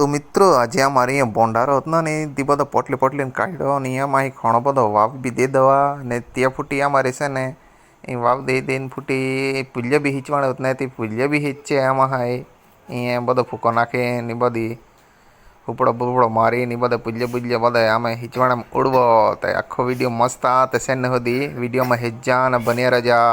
તો મિત્રો, આજે અમારે અહીંયા ભંડારો હતો ને, તે બધો પોટલી પોટલીને કાઢ્યો અને એમાં અહીં ઘણો બધો વાવ બી દે દવા ને ત્યાં ફૂટી અમારે છે ને, એ વાવ દઈ દઈને ફૂટી પુલ્ય બી હિંચવાડો હતો ને તે પુલ્ય બી હિંચે આમાં હાય. અહીંયા બધો ફૂકો નાખે ને બધી ઉપડો બુપડો મારી ને બધા પુલ્ય પુલ્ય બધા આમે હિંચવાણા ઉડવો. તો આખો વીડિયો મસ્ત આ તે સેન સુધી વિડીયોમાં હેજા અને બન્યા રજા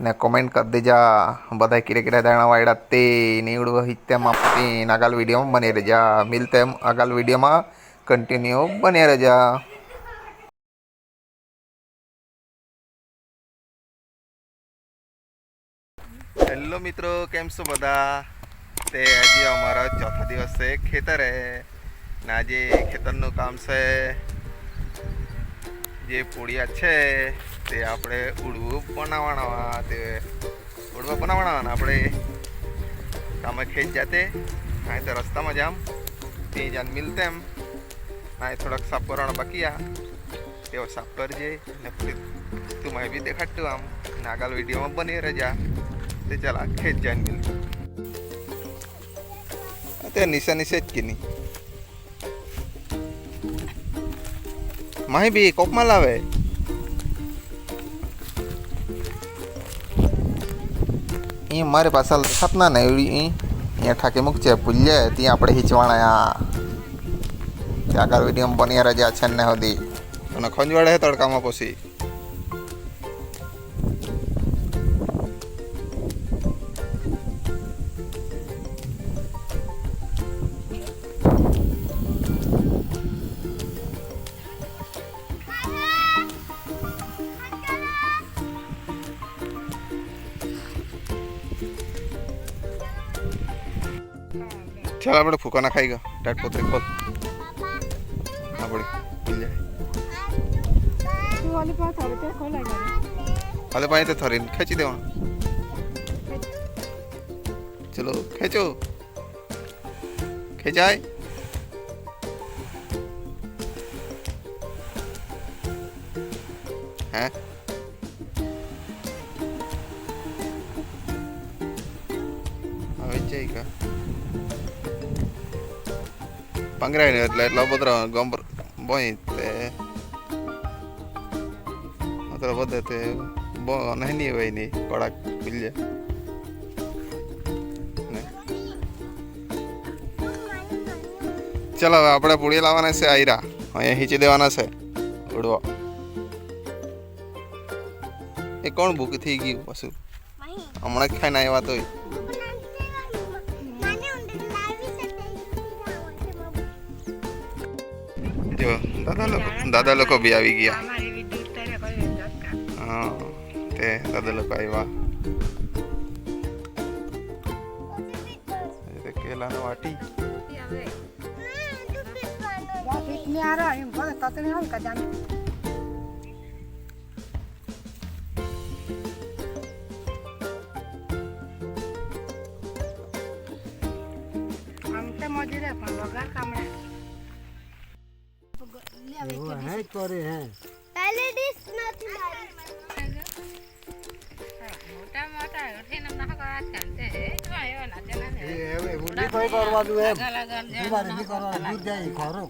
ને કોમેન્ટ કરી દેજા બધા કિરે કિરે દાણા વાયડા તે નીવડું હિત્યામાં આપતી આગળ વિડીયોમાં બની રહેજા મિલતે એમ આગળ વિડીયોમાં કન્ટિન્યુ બની રહેજા હેલો મિત્રો કેમ છો બધા તે આજે અમારા ચોથા દિવસે ખેતરે ને આજે ખેતરનું કામ છે જે પૂડિયા છે, તે આપણે ઉડવું બનાવવાના તે ઉડવા બનાવવાના આપણે. સામે ખેત જાતે હા તો રસ્તામાં જામ તે જાન મિલતે એમ. હા થોડાક સાફ કરવાના બાકી આ તેઓ સાફ કરજે ને પછી તું મેં બી દેખાડતું આમ. નાગાલ વિડીયોમાં બની રહેજા. તે ચાલ ખેત જાન મિલતું. તે નિશા નિશે જ કે નહીં માહી બી કોકમાં લાવે. એ મારે પાસે સપના ને એવડી અહીંયા ઠાકે મૂકજે ભૂલ્યે ત્યાં આપણે હિંચવાણા ત્યાં આગળ વીડિયો બની રજા છે ને સુધી. અને ખંજવાડે તડકામાં પછી. चल आप फूका ना खाएगा डैड पोते खोल हाँ बड़ी मिल जाए वाले पाए थे थोड़ी खेची दे चलो खेचो खेचाए हैं I will take her. હે હવે જાય કા પંગરાય ને એટલે એટલો બધો ગંબર બોય તે માત્ર બધે તે બો નાની હોય ની કડાક ખુલ્લે ને ચાલો હવે આપણે પૂડી લાવવાના છે આયરા અહીંયા હીચી દેવાના છે ઉડવા એ કોણ ભૂખ થઈ ગયું પશુ હમણાં જ ખાઈને આવ્યા તોય જો દાદા લોકો દાદા લોકો બી આવી ગયા અમારી વિદ્યુત તારે કોઈ દરકાર હા તે દાદા લોકો આવ્યા એ તો કેલાનો વાટી હવે ની આરો એમ ભલે તતણી હોય કદાચ આમ તો મજૂરે પણ વગર કામડા કરે હે. પહેલે ડિશ નથી મારી. મોટા મોટા ઉઠીને ના કરા ચાલતે જો એવા ના જના ને એ હવે મુંડી કોઈ કરવાનું એમ. અગલ અગલ જે તમારે દૂધ જાય ખરો.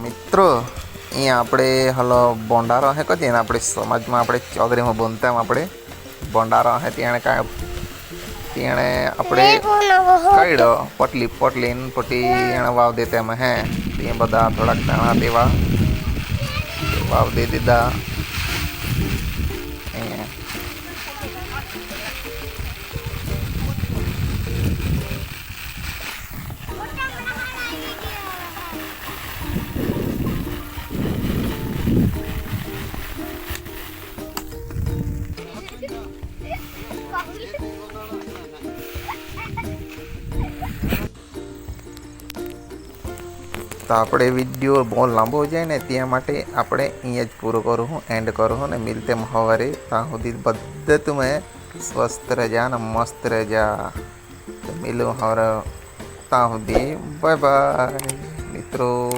મિત્રો અહીંયા આપણે હલો બોંડારો હે કદી? ને આપણે સમાજમાં આપણે ચૌધરીમાં બોનતામ આપણે બોંડારો હે. તેણે કાંઈ તેણે આપણે કાઢ્યો. પટલી પટલી ને પટી એને વાવ દે તેમ હે. તે બધા થોડાક દાણા તેવા વાવ દે દીધા. તો આપણે વીડિયો બહુ લાંબો જાય ને ત્યાં માટે આપણે અહીંયા જ પૂરો કરું હું એન્ડ કરું હું ને મિલતે સવારે ત્યાં સુધી બધે તમે સ્વસ્થ રહેજા ને મસ્ત રહેજા. મિલું હવે ત્યાં સુધી બાય બાય મિત્રો.